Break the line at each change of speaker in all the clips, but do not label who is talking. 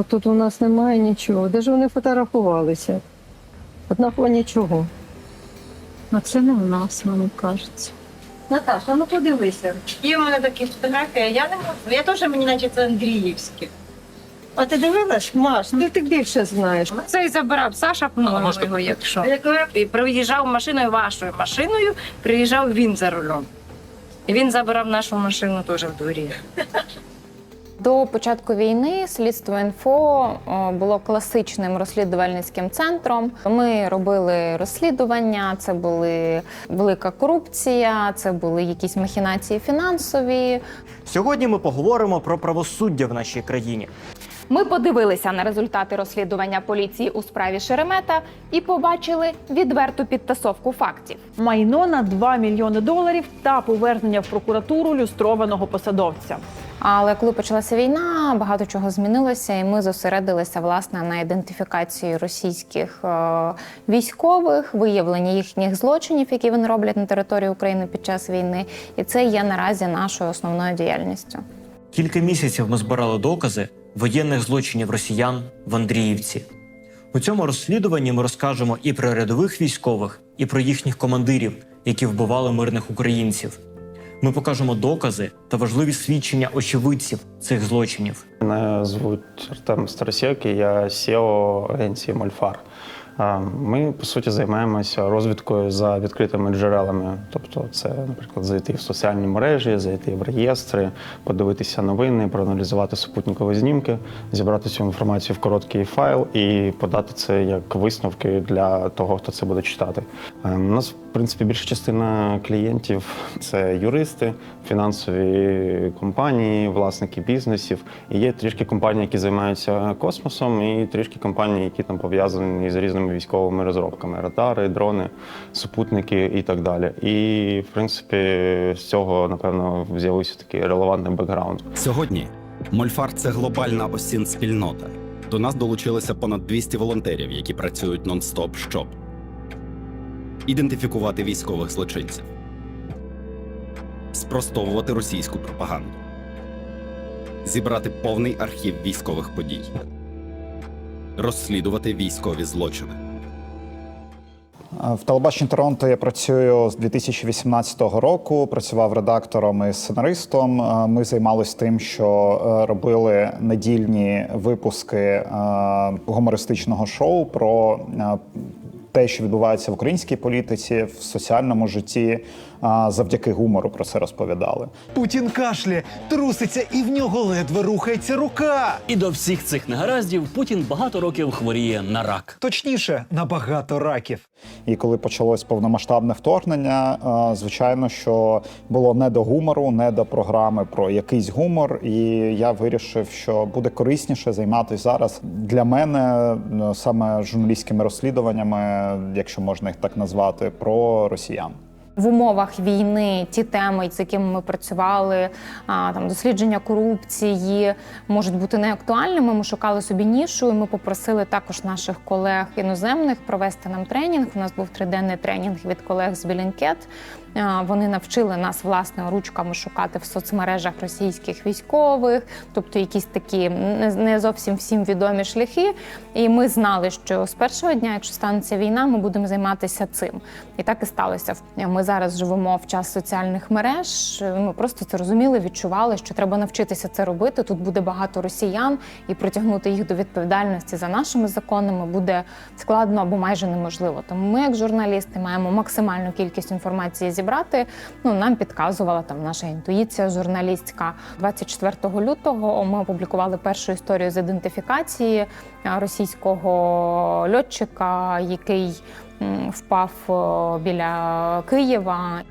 Ну тут у нас немає нічого. Де ж вони фотографувалися? Однаково нічого.
А це не в нас, мені кажеться.
Наташа, ну подивися.
Є у мене такі фотографії, я не можу. Я теж мені наче це Андріївське.
А ти дивилась? Маш, ти, ти більше знаєш.
Це і забирав Саша, по-моєму, його, якщо. І приїжджав машиною вашою машиною, приїжджав він за рулем. І він забирав нашу машину теж в дворі.
До початку війни слідство інфо було класичним розслідувальницьким центром. Ми робили розслідування, це були велика корупція, це були якісь махінації фінансові.
Сьогодні ми поговоримо про правосуддя в нашій країні.
Ми подивилися на результати розслідування поліції у справі Шеремета і побачили відверту підтасовку фактів.
майно на 2 мільйони доларів та повернення в прокуратуру люстрованого посадовця.
Але коли почалася війна, багато чого змінилося, і ми зосередилися власне на ідентифікації російських е, військових, виявленні їхніх злочинів, які вони роблять на території України під час війни. І це є наразі нашою основною діяльністю.
Кілька місяців ми збирали докази воєнних злочинів росіян в Андріївці. У цьому розслідуванні ми розкажемо і про рядових військових, і про їхніх командирів, які вбивали мирних українців. Ми покажемо докази та важливі свідчення очевидців цих злочинів.
Мене звуть Артем Старосєк, і я SEO агенції Мольфар. Ми, по суті, займаємося розвідкою за відкритими джерелами. Тобто, це, наприклад, зайти в соціальні мережі, зайти в реєстри, подивитися новини, проаналізувати супутникові знімки, зібрати цю інформацію в короткий файл і подати це як висновки для того, хто це буде читати. Е, У нас, в принципі, більша частина клієнтів це юристи, фінансові компанії, власники бізнесів. І є трішки компанії, які займаються космосом, і трішки компанії, які там пов'язані з різними військовими розробками: радари, дрони, супутники і так далі. І в принципі з цього напевно з'явився такий релевантний бекграунд.
Сьогодні Мольфар це глобальна осін спільнота. До нас долучилося понад 200 волонтерів, які працюють нон-стоп, щоб ідентифікувати військових злочинців, спростовувати російську пропаганду, зібрати повний архів військових подій, розслідувати військові злочини.
В телебаченні Торонто я працюю з 2018 року. Працював редактором і сценаристом. Ми займалися тим, що е, робили недільні випуски е, гумористичного шоу про е, те, що відбувається в українській політиці, в соціальному житті. А, Завдяки гумору про це розповідали.
Путін кашляє, труситься, і в нього ледве рухається рука.
І до всіх цих негараздів Путін багато років хворіє на рак.
Точніше, на багато раків.
І коли почалось повномасштабне вторгнення, е, звичайно, що було не до гумору, не до програми про якийсь гумор. І я вирішив, що буде корисніше займатися зараз для мене е, саме журналістськими розслідуваннями, якщо можна їх так назвати, про росіян.
В умовах війни ті теми, з якими ми працювали, там дослідження корупції можуть бути неактуальними. Ми шукали собі нішу. і Ми попросили також наших колег іноземних провести нам тренінг. У нас був триденний тренінг від колег з Білінкет. А, Вони навчили нас власне ручками шукати в соцмережах російських військових, тобто якісь такі не, зовсім всім відомі шляхи. І ми знали, що з першого дня, якщо станеться війна, ми будемо займатися цим. І так і сталося. Ми зараз живемо в час соціальних мереж. Ми просто це розуміли, відчували, що треба навчитися це робити. Тут буде багато росіян, і притягнути їх до відповідальності за нашими законами буде складно або майже неможливо. Тому ми, як журналісти, маємо максимальну кількість інформації зібрати. Ну нам підказувала там наша інтуїція журналістська. 24 лютого ми опублікували першу історію з ідентифікації а, російського льотчика, який м, впав о, біля Києва.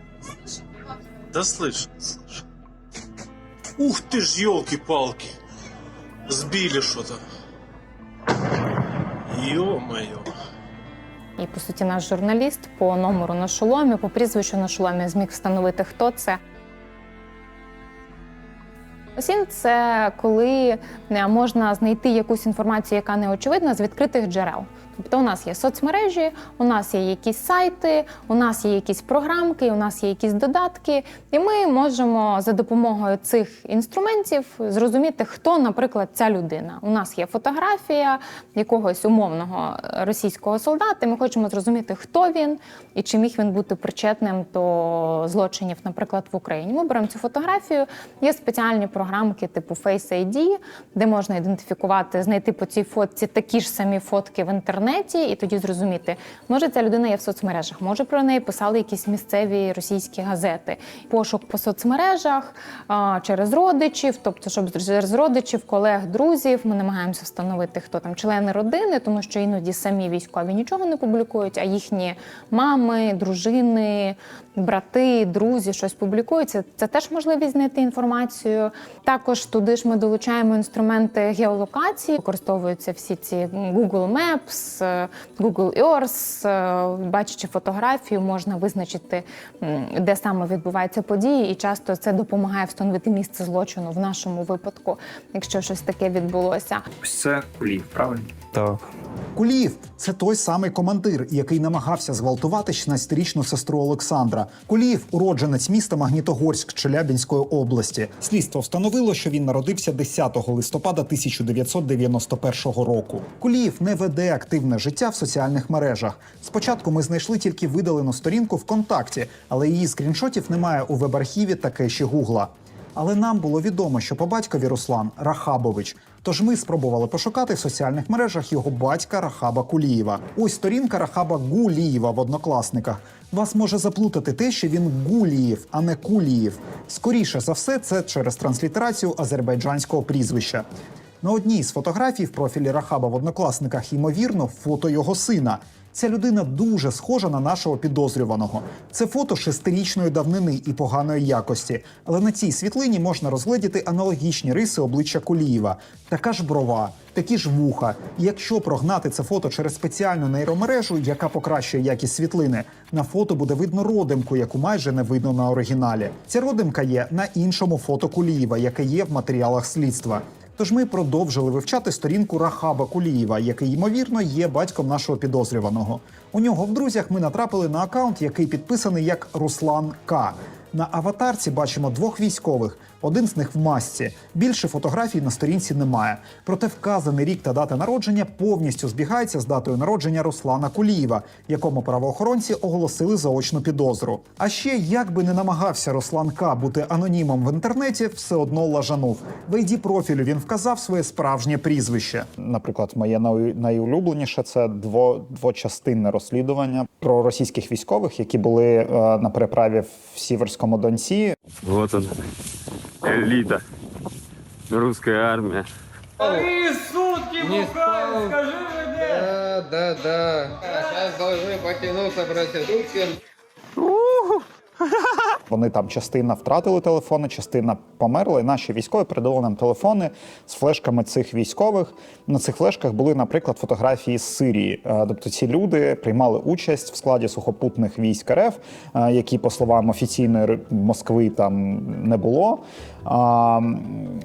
Да слышь, слышь. Ух ты ж, елки-палки. Сбили что-то. Ё-моё.
І по суті, наш журналіст по номеру на шоломі, по прізвищу на шоломі зміг встановити, хто це. Осін це коли е, можна знайти якусь інформацію, яка не очевидна, з відкритих джерел. Тобто у нас є соцмережі, у нас є якісь сайти, у нас є якісь програмки, у нас є якісь додатки, і ми можемо за допомогою цих інструментів зрозуміти, хто, наприклад, ця людина. У нас є фотографія якогось умовного російського солдата. і Ми хочемо зрозуміти, хто він і чи міг він бути причетним до злочинів, наприклад, в Україні. Ми беремо цю фотографію. Є спеціальні програмки типу Face ID, де можна ідентифікувати, знайти по цій фотці такі ж самі фотки в інтернеті, і тоді зрозуміти, може ця людина є в соцмережах, може про неї писали якісь місцеві російські газети. Пошук по соцмережах через родичів, тобто, щоб через родичів, колег, друзів, ми намагаємося встановити, хто там члени родини, тому що іноді самі військові нічого не публікують, а їхні мами, дружини, брати, друзі щось публікують. Це, теж можливість знайти інформацію. Також туди ж ми долучаємо інструменти геолокації, використовуються всі ці Google Maps, е, Google Earth. Е, Бачачи фотографію, можна визначити, де саме відбуваються події, і часто це допомагає встановити місце злочину в нашому випадку, якщо щось таке відбулося.
Ось це Кулів, правильно?
Так.
Куліїв це той самий командир, який намагався зґвалтувати 16-річну сестру Олександра. Куліїв уродженець міста Магнітогорськ Челябінської області. Слідство встановило, що він народився 10 листопада 1991 року. Куліїв не веде активне життя в соціальних мережах. Спочатку ми знайшли тільки видалену сторінку ВКонтакті, але її скріншотів немає у веб-архіві та кеші Гугла. Але нам було відомо, що по батькові Руслан Рахабович. Тож ми спробували пошукати в соціальних мережах його батька Рахаба Кулієва. Ось сторінка Рахаба Гулієва в однокласниках. Вас може заплутати те, що він Гулієв, а не Кулієв. Скоріше за все, це через транслітерацію азербайджанського прізвища. На одній з фотографій в профілі Рахаба в однокласниках, ймовірно, фото його сина. Ця людина дуже схожа на нашого підозрюваного. Це фото шестирічної давнини і поганої якості, але на цій світлині можна розгледіти аналогічні риси обличчя Кулієва. Така ж брова, такі ж вуха. Якщо прогнати це фото через спеціальну нейромережу, яка покращує якість світлини, на фото буде видно родимку, яку майже не видно на оригіналі. Ця родимка є на іншому фото Кулієва, яке є в матеріалах слідства. Тож ми продовжили вивчати сторінку Рахаба Кулієва, який ймовірно є батьком нашого підозрюваного. У нього в друзях ми натрапили на аккаунт, який підписаний як Руслан К. На аватарці бачимо двох військових. Один з них в масці. Більше фотографій на сторінці немає. Проте вказаний рік та дата народження повністю збігається з датою народження Руслана Кулієва, якому правоохоронці оголосили заочну підозру. А ще, як би не намагався Руслан К бути анонімом в інтернеті, все одно лажанув. В ID профілю він вказав своє справжнє прізвище.
Наприклад, моє найулюбленіше це дво, двочастинне розслідування про російських військових, які були е, на переправі в Сіверському Донці.
Вот он, элита, русская армия.
Три сутки бухаю, скажи мне! Да, да, да. Сейчас должны потянуться проститутки.
Вони там частина втратили телефони, частина померла. І наші військові передали нам телефони з флешками цих військових. На цих флешках були, наприклад, фотографії з Сирії. Е, Тобто ці люди приймали участь в складі сухопутних військ РФ, е, які, по словам офіційної Москви, там не було.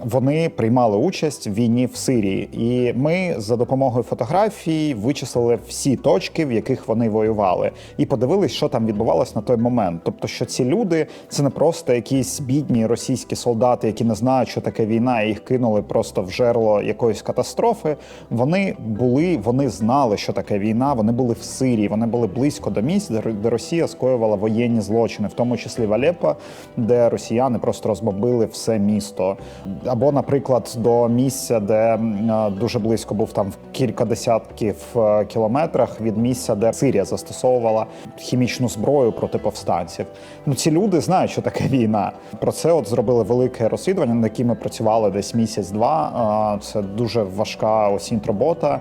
Вони приймали участь в війні в Сирії, і ми за допомогою фотографій вичислили всі точки, в яких вони воювали, і подивились, що там відбувалось на той момент. Тобто, що ці люди це не просто якісь бідні російські солдати, які не знають, що таке війна, і їх кинули просто в жерло якоїсь катастрофи. Вони були, вони знали, що таке війна. Вони були в Сирії, вони були близько до місць, де Росія скоювала воєнні злочини, в тому числі в Алеппо, де росіяни просто розбомбили все місто. Або, наприклад, до місця, де е, дуже близько був там в кілька десятків е, кілометрах від місця, де Сирія застосовувала хімічну зброю проти повстанців. Ну ці люди знають, що таке війна. Про це от зробили велике розслідування, над яким ми працювали десь місяць-два. Е, Це дуже важка осінь робота,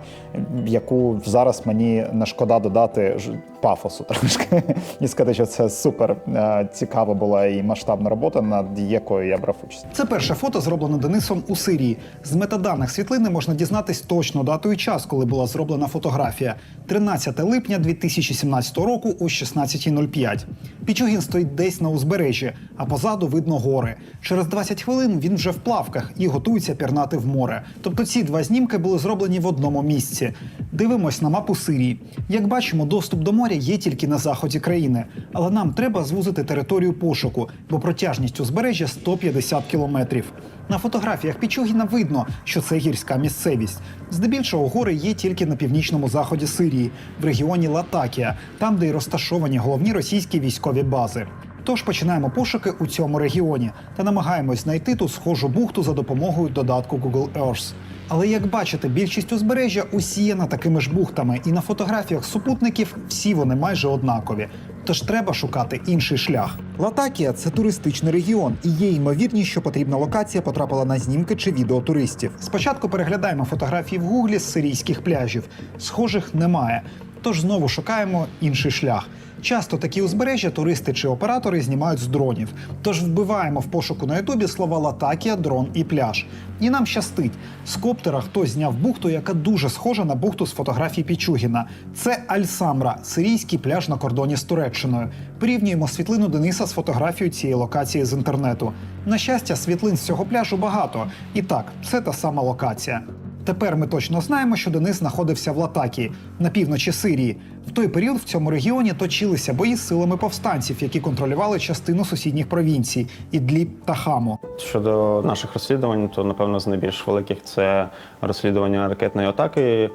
яку зараз мені не шкода додати. Пафосу трошки. І сказати, що це супер е, цікава була і масштабна робота, над якою я брав участь.
Це перше фото зроблено Денисом у Сирії. З метаданих світлини можна дізнатись точну дату і час, коли була зроблена фотографія. 13 липня 2017 року о 16.05. Пічугін стоїть десь на узбережжі, а позаду видно гори. Через 20 хвилин він вже в плавках і готується пірнати в море. Тобто ці два знімки були зроблені в одному місці. Дивимось на мапу Сирії. Як бачимо, доступ до моря є тільки на заході країни, але нам треба звузити територію пошуку, бо протяжність узбережжя 150 кілометрів. На фотографіях Пічугіна видно, що це гірська місцевість. Здебільшого гори є тільки на північному заході Сирії, в регіоні Латакія, там, де й розташовані головні російські військові бази. Тож починаємо пошуки у цьому регіоні та намагаємось знайти ту схожу бухту за допомогою додатку Google Earth. Але як бачите, більшість узбережжя усіяна такими ж бухтами, і на фотографіях супутників всі вони майже однакові. Тож треба шукати інший шлях. Латакія це туристичний регіон, і є ймовірність, що потрібна локація потрапила на знімки чи відео туристів. Спочатку переглядаємо фотографії в гуглі з сирійських пляжів. Схожих немає. Тож знову шукаємо інший шлях. Часто такі узбережжя туристи чи оператори знімають з дронів. Тож вбиваємо в пошуку на Ютубі слова Латакія, дрон і пляж. І нам щастить. З коптера хтось зняв бухту, яка дуже схожа на бухту з фотографій Пічугіна. Це Аль-Самра, сирійський пляж на кордоні з Туреччиною. Порівнюємо світлину Дениса з фотографією цієї локації з інтернету. На щастя, світлин з цього пляжу багато. І так, це та сама локація. Тепер ми точно знаємо, що Денис знаходився в Латакії на півночі Сирії. В той період в цьому регіоні точилися бої з силами повстанців, які контролювали частину сусідніх провінцій Ідліб та Хаму.
Щодо наших розслідувань, то напевно з найбільш великих це розслідування ракетної атаки е,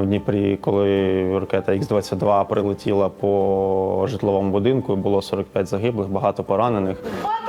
в Дніпрі, коли ракета Х-22 прилетіла по житловому будинку. Було 45 загиблих, багато поранених. Е,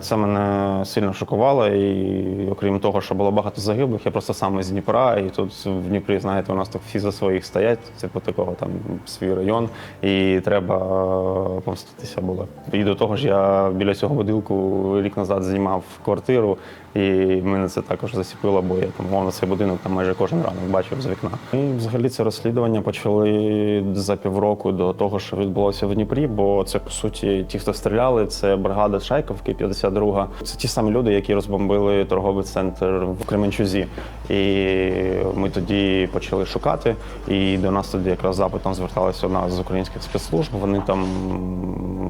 Це мене сильно шокувало, і окрім того, що було багато загиблих, я просто сам із Дніпра, і тут в Дніпрі, знаєте, у нас так всі за своїх стоять, це по такого там свій район, і треба е, помститися було. І до того ж, я біля цього будинку рік назад знімав квартиру, і мене це також засіпило, бо я там мовно цей будинок там майже кожен ранок бачив з вікна. І взагалі це розслідування почали за півроку до того, що відбулося в Дніпрі, бо це по суті ті, хто стріляли, це бригада Шайковки, 52-га. Це ті самі люди, які розбомбили торговий центр в Кременчузі. І ми тоді почали шукати. І до нас тоді якраз запитом зверталася одна з українських спецслужб. Вони там,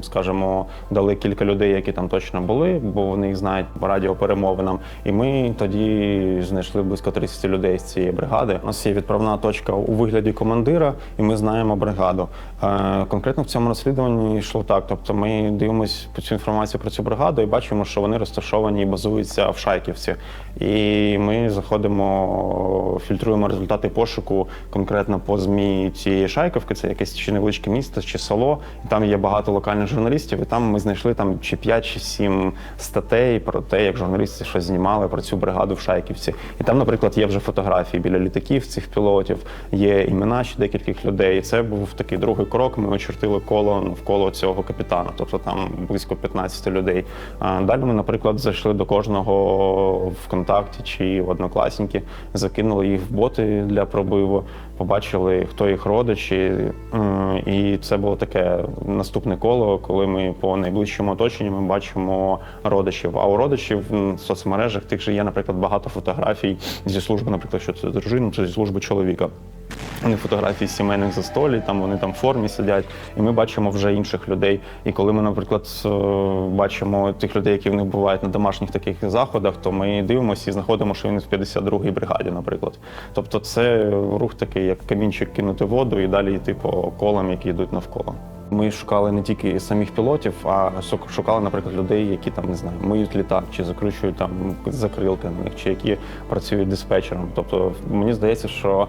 скажімо, дали кілька людей, які там точно були, бо вони їх знають по радіоперемовинам. І ми тоді знайшли близько 30 людей з цієї бригади. У нас є відправна точка у вигляді командира, і ми знаємо бригаду. Е, Конкретно в цьому розслідуванні йшло так. Тобто ми дивимося цю інформацію про цю бригаду і бачимо, що вони розташовані і базуються в Шайківці. І ми заходимо, фільтруємо результати пошуку конкретно по змі цієї Шайковки. Це якесь чи невеличке місто, чи село. Там є багато локальних журналістів. І там ми знайшли там чи 5, чи 7 статей про те, як журналісти знімали про цю бригаду в Шайківці. І там, наприклад, є вже фотографії біля літаків цих пілотів, є імена ще декількох людей. І це був такий другий крок. Ми очертили коло навколо цього капітана, тобто там близько 15 людей. А далі ми, наприклад, зайшли до кожного ВКонтакті чи в однокласники, закинули їх в боти для пробиву, побачили, хто їх родичі. І це було таке наступне коло, коли ми по найближчому оточенню ми бачимо родичів. А у родичів в соцмережах тих же є, наприклад, багато фотографій зі служби, наприклад, що це дружина, це зі служби чоловіка. Вони фотографії сімейних застолій, там вони там в формі сидять, і ми бачимо вже інших людей. І коли ми, наприклад, е, бачимо тих людей, які в них бувають на домашніх таких заходах, то ми дивимося і знаходимо, що вони в 52-й бригаді, наприклад. Тобто, це рух такий, як камінчик кинути воду і далі йти по колам, які йдуть навколо. Ми шукали не тільки самих пілотів, а шукали, наприклад, людей, які там не знаю, миють літак, чи закручують там закрилки на них, чи які працюють диспетчером. Тобто, мені здається, що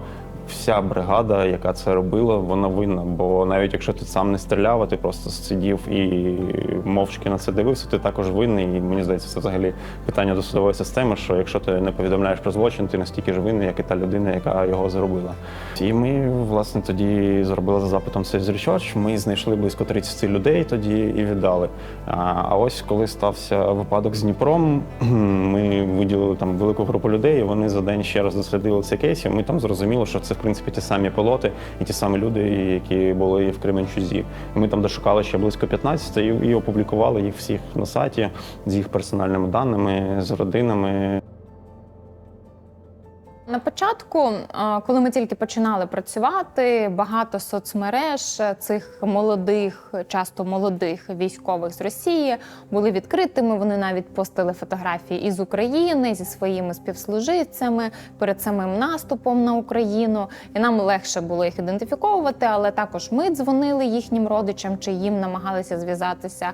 вся бригада, яка це робила, вона винна. Бо навіть якщо ти сам не стріляв, а ти просто сидів і мовчки на це дивився, ти також винний. І мені здається, це взагалі питання до судової системи, що якщо ти не повідомляєш про злочин, ти настільки ж винний, як і та людина, яка його зробила. І ми, власне, тоді зробили за запитом Sales Research, Ми знайшли близько 30 людей тоді і віддали. А ось коли стався випадок з Дніпром, ми виділили там велику групу людей, і вони за день ще раз дослідили цей кейс, і ми там зрозуміли, що це принципі ті самі пілоти і ті самі люди, які були в Кременчузі. Ми там дошукали ще близько 15 і, і опублікували їх всіх на сайті з їх персональними даними, з родинами.
На початку, коли ми тільки починали працювати, багато соцмереж е, цих молодих, часто молодих військових з Росії були відкритими. Вони навіть постили фотографії із України зі своїми співслуживцями перед самим наступом на Україну. І нам легше було їх ідентифіковувати, але також ми дзвонили їхнім родичам чи їм намагалися зв'язатися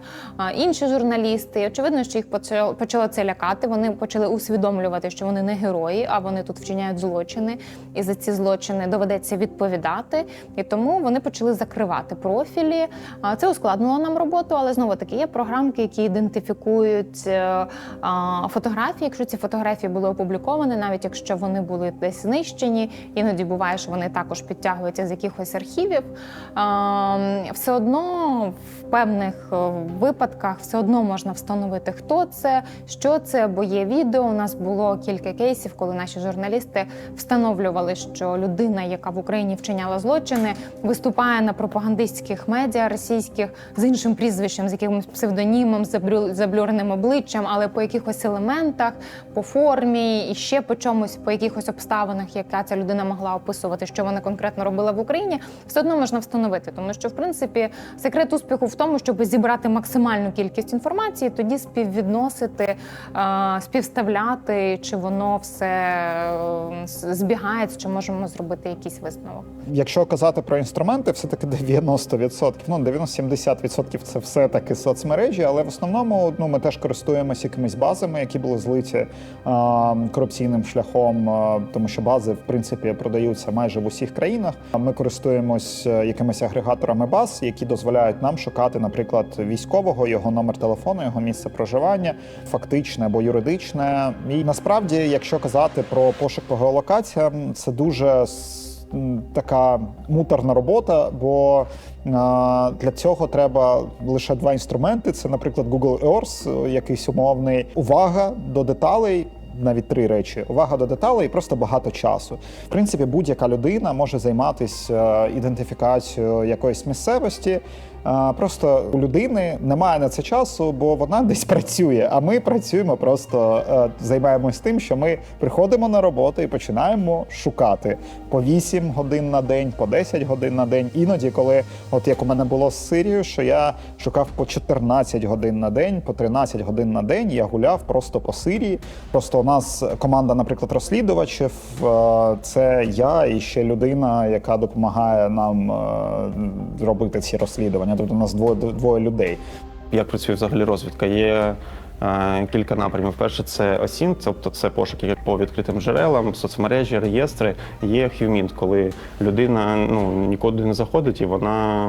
інші журналісти. І очевидно, що їх почало, почало це лякати. Вони почали усвідомлювати, що вони не герої, а вони тут вчиняють злочини, і за ці злочини доведеться відповідати. І тому вони почали закривати профілі. Це ускладнило нам роботу, але знову таки є програмки, які ідентифікують е, фотографії. Якщо ці фотографії були опубліковані, навіть якщо вони були десь знищені, іноді буває, що вони також підтягуються з якихось архівів. Все одно в певних е, випадках все одно можна встановити, хто це, що це, бо є відео. У нас було кілька кейсів, коли наші журналісти встановлювали, що людина, яка в Україні вчиняла злочини, виступає на пропагандистських медіа російських з іншим прізвищем, з якимось псевдонімом, заблюреним обличчям, але по якихось елементах, по формі і ще по чомусь, по якихось обставинах, яка ця людина могла описувати, що вона конкретно робила в Україні, все одно можна встановити, тому що в принципі секрет успіху в тому, щоб зібрати максимальну кількість інформації, тоді співвідносити, е, співставляти, чи воно все е, збігається, чи можемо зробити якийсь висновок.
Якщо казати про інструменти, все-таки 90%, ну 90-70% це все-таки соцмережі, але в основному ну, ми теж користуємося якимись базами, які були злиті а, корупційним шляхом, а, тому що бази в принципі продаються майже в усіх країнах. Ми користуємось е, якимись агрегаторами баз, які дозволяють нам шукати, наприклад, військового, його номер телефону, його місце проживання, фактичне або юридичне. І насправді, якщо казати про пошук по геолокаціям, це дуже така муторна робота, бо для цього треба лише два інструменти: це, наприклад, Google Earth, якийсь умовний. Увага до деталей. Навіть три речі: увага до деталей і просто багато часу. В принципі, будь-яка людина може займатися ідентифікацією якоїсь місцевості. А, Просто у людини немає на це часу, бо вона десь працює. А ми працюємо, просто е, займаємось тим, що ми приходимо на роботу і починаємо шукати по 8 годин на день, по 10 годин на день. Іноді, коли, от як у мене було з Сирією, що я шукав по 14 годин на день, по 13 годин на день. Я гуляв просто по Сирії. Просто нас команда, наприклад, розслідувачів. е, Це я і ще людина, яка допомагає нам е, робити ці розслідування. Тобто у нас двоє двоє людей.
Як працює взагалі розвідка? Є кілька напрямів. Перше це OSINT, тобто це пошуки по відкритим джерелам, соцмережі, реєстри. Є HUMINT, коли людина ну, нікуди не заходить і вона,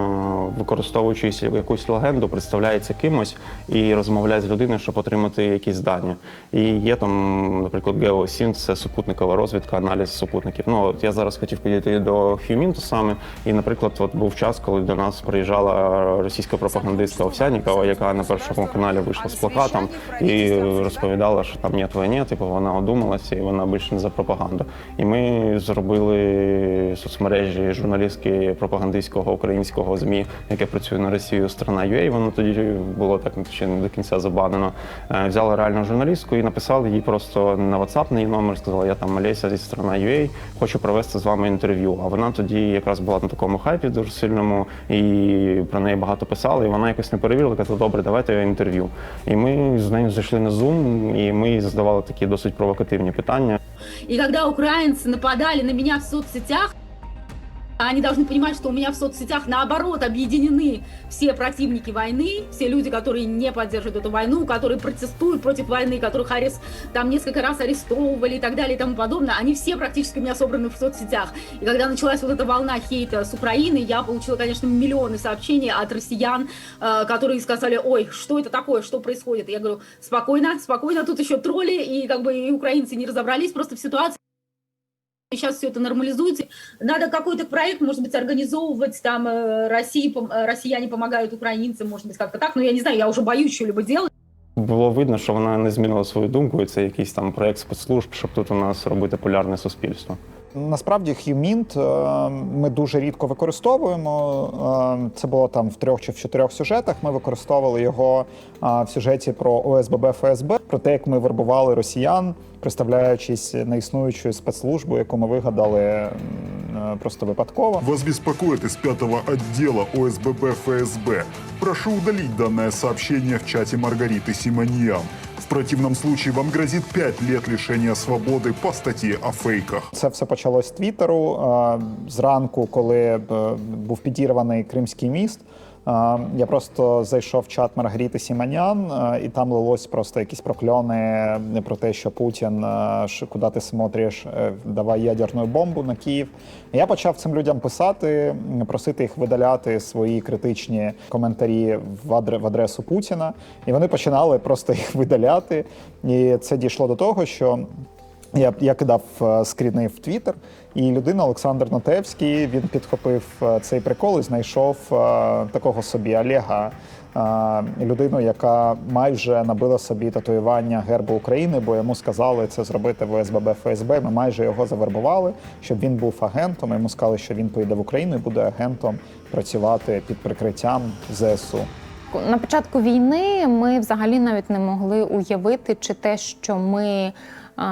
використовуючи якусь легенду, представляється кимось і розмовляє з людиною, щоб отримати якісь дані. І є там, наприклад, GeoSync, це супутникова розвідка, аналіз супутників. Ну от я зараз хотів підійти до HUMINT саме. І, наприклад, от був час, коли до нас приїжджала російська пропагандистка Овсянікова, яка на першому каналі вийшла з плакатом і розповідала, що там нет війни, типу вона одумалася і вона більше не за пропаганду. І ми зробили соцмережі журналістки пропагандистського українського ЗМІ, яке працює на Росію страна UA, Воно тоді було так ще не до кінця забанено. Е, Взяли реальну журналістку і написали їй просто на WhatsApp на її номер. Сказали, я там Олеся зі страна UA, хочу провести з вами інтерв'ю. А вона тоді якраз була на такому хайпі дуже сильному, і про неї багато писали. І вона якось не перевірила, казала, добре, давайте інтерв'ю. І ми з нею зайшли на Zoom, і ми задавали такі досить провокативні питання.
І коли українці нападали на мене в соцсетях, они должны понимать, что у меня в соцсетях наоборот объединены все противники войны, все люди, которые не поддерживают эту войну, которые протестуют против войны, которых арест, там несколько раз арестовывали и так далее и тому подобное, они все практически у меня собраны в соцсетях. И когда началась вот эта волна хейта с Украины, я получила, конечно, миллионы сообщений от россиян, э, которые сказали, ой, что это такое, что происходит? Я говорю, спокойно, спокойно, тут еще тролли, и как бы и украинцы не разобрались просто в ситуации. Сейчас все это нормализуется. Надо какой-то проект, может быть, организовывать, там, э, России, пом- э, россияне помогают украинцам, может быть, как-то так. Но я не знаю, я уже боюсь что-либо делать.
Було видно, що вона не змінила свою думку, і це якийсь там проект спецслужб, щоб тут у нас робити полярне суспільство.
Насправді Х'юмінт е, ми дуже рідко використовуємо. Е, Це було там в трьох чи в чотирьох сюжетах. Ми використовували його е, в сюжеті про ОСББ ФСБ, про те, як ми вербували росіян, представляючись неіснуючою спецслужбою, яку ми вигадали просто випадково.
Вас беспокоит из пятого отдела ОСББ ФСБ. Прошу удалить данное сообщение в чате Маргариты Симоньян. В противном случае вам грозит 5 лет лишения свободы по статье о фейках.
Це все почалось з Твіттеру. Зранку, коли е, був підірваний Кримський міст. Е, Я просто зайшов в чат Маргаріти Сіманян, е, і там лилось просто якісь прокльони про те, що Путін, е, куди ти смотриш, е, давай ядерну бомбу на Київ. Я почав цим людям писати, просити їх видаляти свої критичні коментарі в адресу Путіна, і вони починали просто їх видаляти. І це дійшло до того, що я, я кидав е, скріни в Твіттер, і людина Олександр Натевський він підхопив е, цей прикол і знайшов е, такого собі Олега, людину, яка майже набила собі татуювання гербу України, бо йому сказали це зробити в ОСББ ФСБ. Ми майже його завербували, щоб він був агентом. Йому сказали, що він поїде в Україну і буде агентом працювати під прикриттям ЗСУ.
На початку війни ми взагалі навіть не могли уявити, чи те, що ми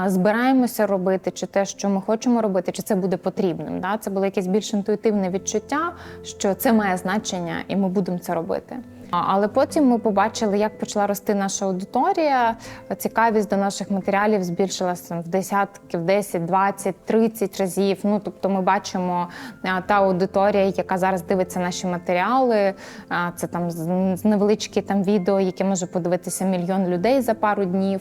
збираємося робити, чи те, що ми хочемо робити, чи це буде потрібним. Да? Це було якесь більш інтуїтивне відчуття, що це має значення, і ми будемо це робити. Але потім ми побачили, як почала рости наша аудиторія. Цікавість до наших матеріалів збільшилася в десятки, в 10, 20, 30 разів. Ну тобто, ми бачимо та аудиторія, яка зараз дивиться наші матеріали. Це там невеличкі там відео, яке може подивитися мільйон людей за пару днів.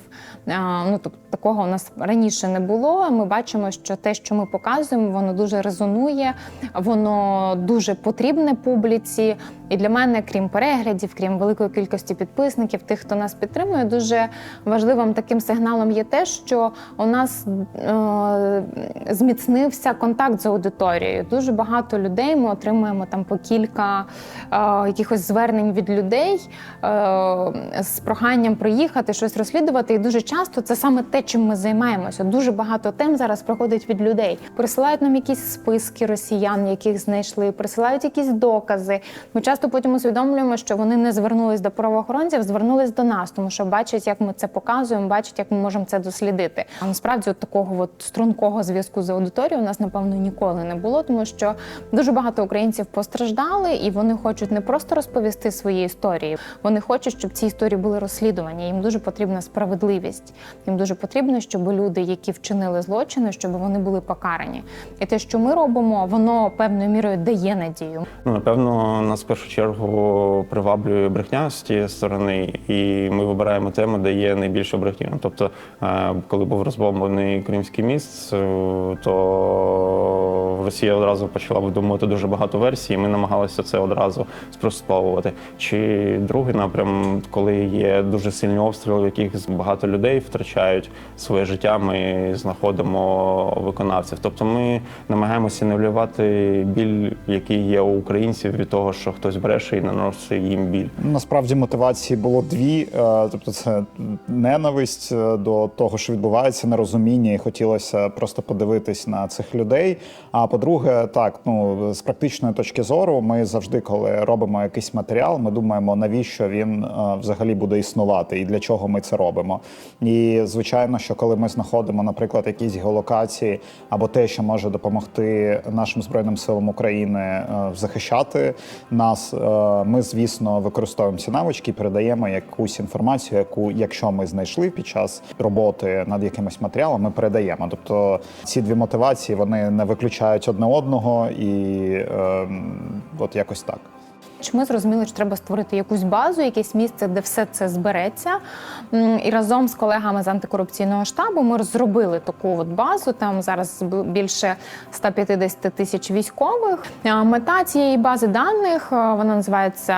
Ну тобто такого у нас раніше не було. Ми бачимо, що те, що ми показуємо, воно дуже резонує, воно дуже потрібне публіці. І для мене, крім переглядів, крім великої кількості підписників, тих, хто нас підтримує, дуже важливим таким сигналом є те, що у нас е, зміцнився контакт з аудиторією. Дуже багато людей ми отримуємо там по кілька е, якихось звернень від людей е, з проханням приїхати, щось розслідувати. І дуже часто це саме те, чим ми займаємося. Дуже багато тем зараз проходить від людей. Присилають нам якісь списки росіян, яких знайшли, присилають якісь докази. Ми часто потім усвідомлюємо, що вони не звернулись до правоохоронців, звернулись до нас, тому що бачать, як ми це показуємо, бачать, як ми можемо це дослідити. А насправді от такого от стрункого зв'язку з аудиторією у нас напевно ніколи не було, тому що дуже багато українців постраждали, і вони хочуть не просто розповісти свої історії. Вони хочуть, щоб ці історії були розслідувані. Їм дуже потрібна справедливість. Їм дуже потрібно, щоб люди, які вчинили злочини, щоб вони були покарані. І те, що ми робимо, воно певною мірою дає надію.
Ну, напевно, нас в першу чергу приваблює брехня з тієї сторони, і ми вибираємо тему, де є найбільше брехні. Тобто, е, коли був розбомблений Кримський міст, е, то Росія одразу почала видумувати дуже багато версій. і Ми намагалися це одразу спростовувати. Чи другий напрям, коли є дуже сильні обстріли, в яких багато людей втрачають своє життя, ми знаходимо виконавців. Тобто ми намагаємося не вливати біль, який є у українців від того, що хтось бреше і наносить їм біль.
Насправді мотивації було дві. Е, Тобто, це ненависть е, до того, що відбувається, нерозуміння, і хотілося просто подивитись на цих людей. А по-друге, так ну з практичної точки зору, ми завжди, коли робимо якийсь матеріал, ми думаємо, навіщо він е, взагалі буде існувати і для чого ми це робимо. І звичайно, що коли ми знаходимо, наприклад, якісь геолокації або те, що може допомогти нашим збройним силам України е, захищати нас, е, ми звісно використовуємо ці навички передаємо якусь інформацію, яку, якщо ми знайшли під час роботи над якимось матеріалом, ми передаємо. Тобто ці дві мотивації вони не виключають одне одного, і е, от якось так.
Ми зрозуміли, що треба створити якусь базу, якесь місце, де все це збереться. І разом з колегами з антикорупційного штабу ми розробили таку от базу. Там зараз більше 150 тисяч військових. Мета цієї бази даних вона називається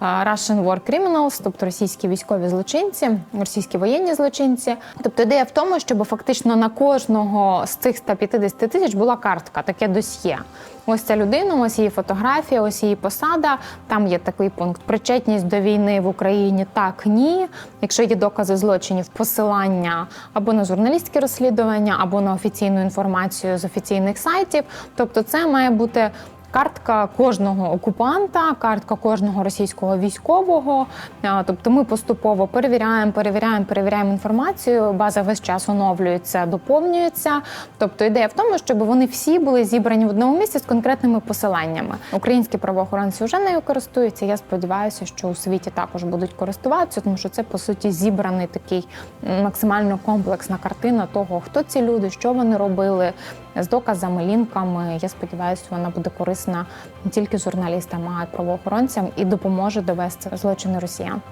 Russian War Criminals, тобто російські військові злочинці, російські воєнні злочинці. Тобто ідея в тому, щоб фактично на кожного з цих 150 тисяч була картка, таке досьє. Ось ця людина, ось її фотографія, ось її посада. Там є такий пункт: причетність до війни в Україні так, ні. Якщо є докази злочинів, посилання або на журналістські розслідування, або на офіційну інформацію з офіційних сайтів. Тобто, це має бути. Картка кожного окупанта, картка кожного російського військового. Тобто ми поступово перевіряємо, перевіряємо, перевіряємо інформацію. База весь час оновлюється, доповнюється. Тобто ідея в тому, щоб вони всі були зібрані в одному місці з конкретними посиланнями. Українські правоохоронці вже нею користуються. Я сподіваюся, що у світі також будуть користуватися, тому що це по суті зібраний такий максимально комплексна картина того, хто ці люди, що вони робили з доказами, лінками. Я сподіваюся, вона буде корисна не тільки журналістам, а й правоохоронцям і допоможе довести злочини росіян.